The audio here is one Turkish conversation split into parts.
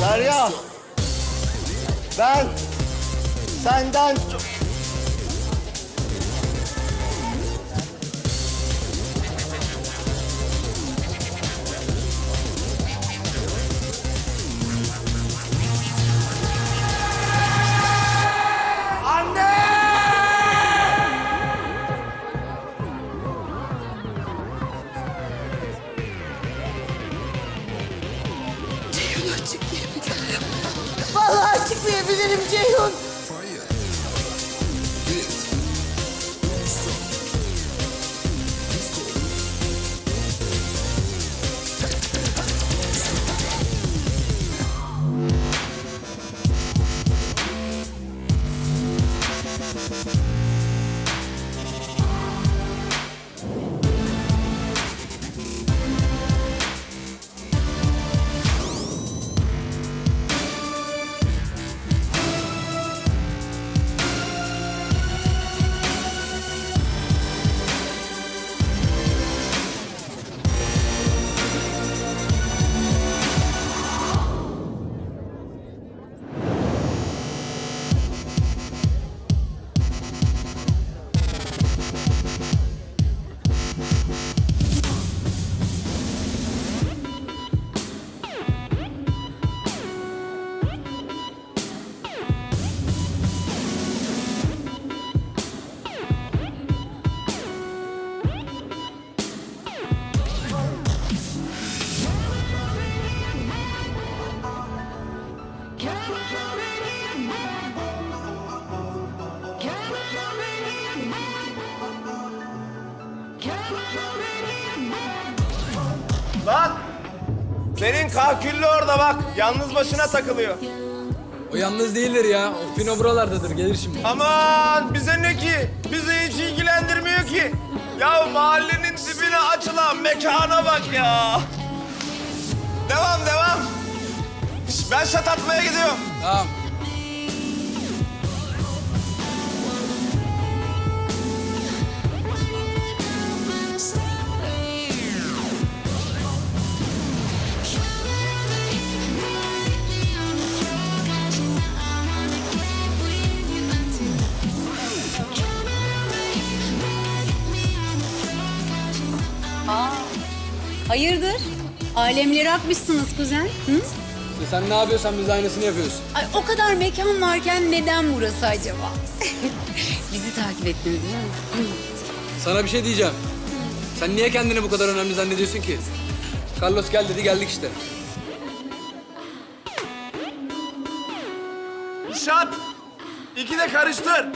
Derya. Ben senden Senin kahküllü orada bak. Yalnız başına takılıyor. O yalnız değildir ya. O Fino buralardadır. Gelir şimdi. Aman bize ne ki? Bizi hiç ilgilendirmiyor ki. Ya mahallenin dibine açılan mekana bak ya. Devam devam. Şş, Ben şat atmaya gidiyorum. Tamam. Hayırdır? Alemleri akmışsınız kuzen. Hı? İşte sen ne yapıyorsan biz aynısını yapıyoruz. Ay, o kadar mekan varken neden burası acaba? Bizi takip ettiniz değil mi? Sana bir şey diyeceğim. Sen niye kendini bu kadar önemli zannediyorsun ki? Carlos gel dedi geldik işte. Şat. İki de karıştır.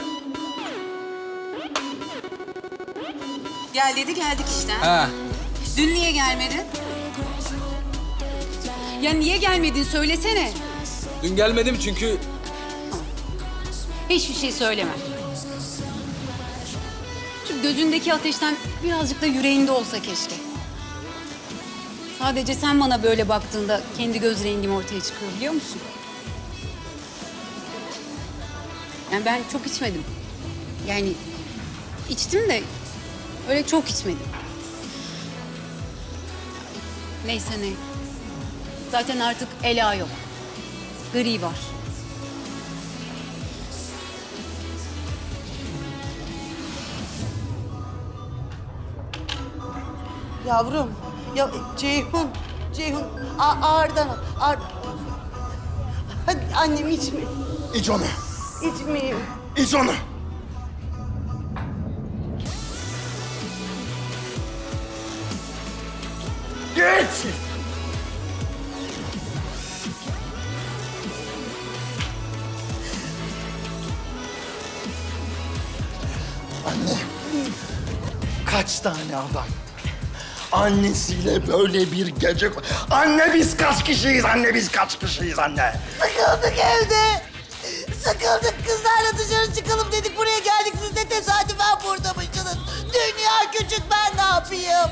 Gel dedi geldik işte. Ha. Dün niye gelmedin? Ya niye gelmedin söylesene. Dün gelmedim çünkü Hiçbir şey söyleme. Şu gözündeki ateşten birazcık da yüreğinde olsa keşke. Sadece sen bana böyle baktığında kendi göz rengim ortaya çıkıyor biliyor musun? Yani ben çok içmedim. Yani içtim de öyle çok içmedim. Neyse ne. Zaten artık Ela yok. Gri var. Yavrum. Ya Ceyhun. Ceyhun. A ağırdan al. Ağır... Hadi annem içme. İç onu. İçmeyeyim. İç onu. Geç. Anne. Kaç tane adam annesiyle böyle bir gece... Anne biz kaç kişiyiz anne biz kaç kişiyiz anne? Sıkıldık evde. Sıkıldık kızlarla dışarı çıkalım dedik. Buraya geldik siz de tesadüfen buradaymışsınız. Dünya küçük ben ne yapayım?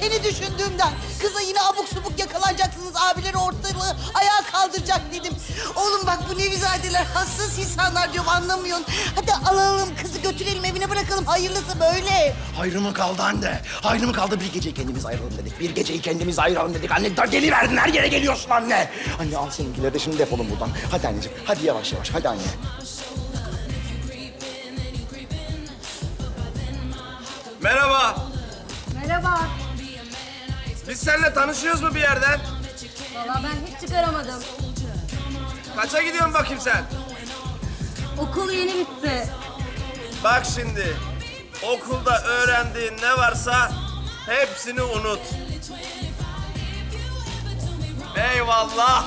Seni düşündüğümden. Kıza yine abuk subuk yakalanacaksınız. Abileri ortalığı ayağa kaldıracak dedim. Oğlum bak bu Nevizadeler hassas insanlar diyorum anlamıyorsun. Hadi alalım kızı götürelim evine bırakalım. Hayırlısı böyle. Hayrı mı kaldı anne? Hayrı mı kaldı? Bir geceyi kendimiz ayıralım dedik. Bir geceyi kendimiz ayıralım dedik. Anne da geliverdin her yere geliyorsun anne. Anne al seninkileri de şimdi defolun buradan. Hadi anneciğim. Hadi yavaş yavaş. Hadi anne. Merhaba. Merhaba. Biz seninle tanışıyoruz mu bir yerden? Valla ben hiç çıkaramadım. Kaça gidiyorsun bakayım sen? Okul yeni bitti. Bak şimdi. Okulda öğrendiğin ne varsa hepsini unut. Eyvallah.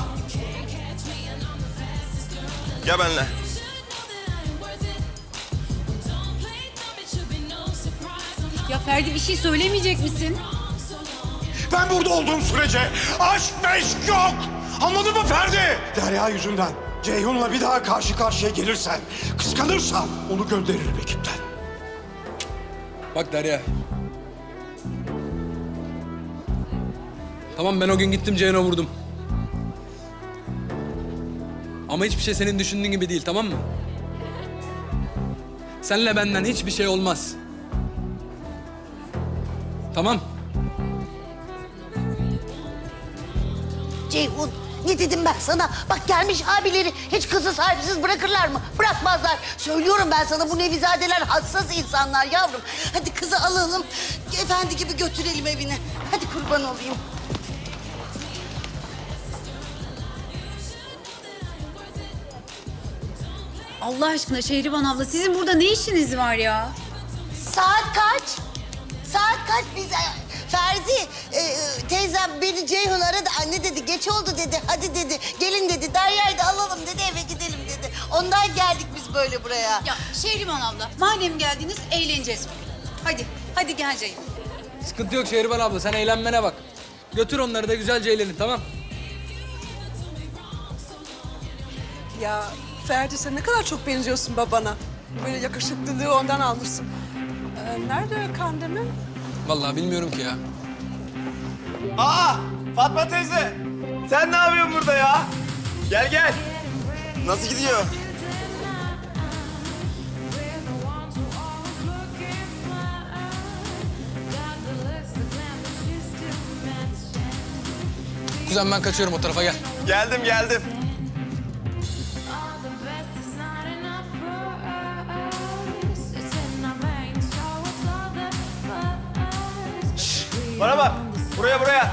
Gel benimle. Ya Ferdi bir şey söylemeyecek misin? Ben burada olduğum sürece aşk meşk yok. Anladın mı Ferdi? Derya yüzünden Ceyhun'la bir daha karşı karşıya gelirsen, kıskanırsan onu gönderirim ekipten. Bak Derya. Tamam ben o gün gittim Ceyhun'a vurdum. Ama hiçbir şey senin düşündüğün gibi değil tamam mı? Senle benden hiçbir şey olmaz. Tamam. Ceyhun ne dedim ben sana? Bak gelmiş abileri hiç kızı sahipsiz bırakırlar mı? Bırakmazlar. Söylüyorum ben sana bu nevizadeler hassas insanlar yavrum. Hadi kızı alalım. Efendi gibi götürelim evine. Hadi kurban olayım. Allah aşkına Şehriban abla sizin burada ne işiniz var ya? Saat kaç? Saat kaç biz... Ferdi e, teyzem beni Ceyhun aradı. Anne dedi geç oldu dedi. Hadi dedi. Gelin dedi. Derya'yı da alalım dedi. Eve gidelim dedi. Ondan geldik biz böyle buraya. Ya Şehriban abla madem geldiniz eğleneceğiz bugün. Hadi, hadi gel Ceyhun. Sıkıntı yok Şehriban abla sen eğlenmene bak. Götür onları da güzelce eğlenin tamam. Ya Ferdi sen ne kadar çok benziyorsun babana. Böyle yakışıklılığı ondan almışsın. Ee, nerede Kandemir? Vallahi bilmiyorum ki ya. Aa Fatma teyze. Sen ne yapıyorsun burada ya? Gel gel. Nasıl gidiyor? Kuzen ben kaçıyorum o tarafa gel. Geldim geldim. Bana bak. Buraya buraya.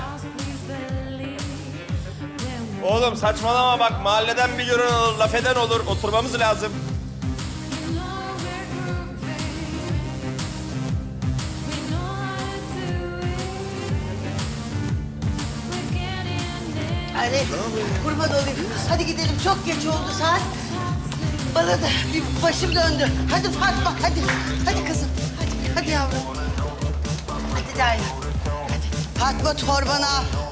Oğlum saçmalama bak. Mahalleden bir gören olur, laf eden olur. Oturmamız lazım. Hadi kurban olayım. Hadi gidelim. Çok geç oldu saat. Bana da bir başım döndü. Hadi Fatma hadi. Hadi kızım. Hadi, hadi yavrum. Hadi Derya. Hadi. Fatma torbanı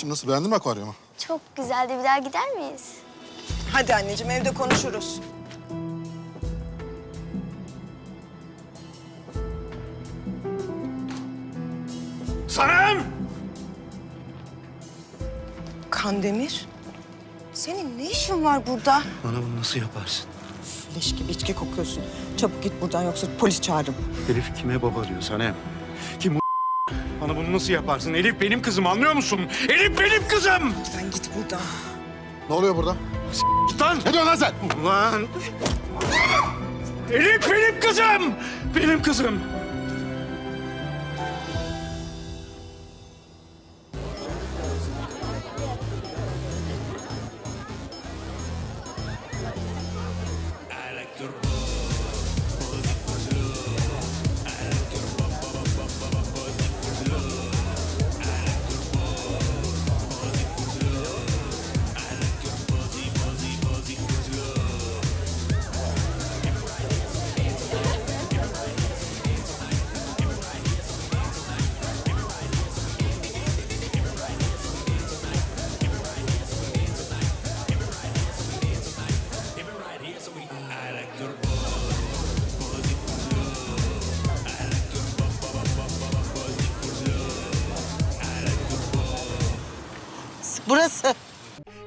al. Elif'ciğim nasıl beğendin mi akvaryumu? Çok güzeldi. Bir daha gider miyiz? Hadi anneciğim evde konuşuruz. Sanem! Kandemir? Senin ne işin var burada? Bana bunu nasıl yaparsın? Leş gibi içki kokuyorsun. Çabuk git buradan yoksa polis çağırırım. Elif kime baba diyor Sanem? Kim bu Bana bunu nasıl yaparsın? Elif benim kızım anlıyor musun? Elif benim kızım! Sen git buradan. Ne oluyor burada? Git lan! Ne diyorsun lan sen? Ulan! Elif benim kızım! Benim kızım!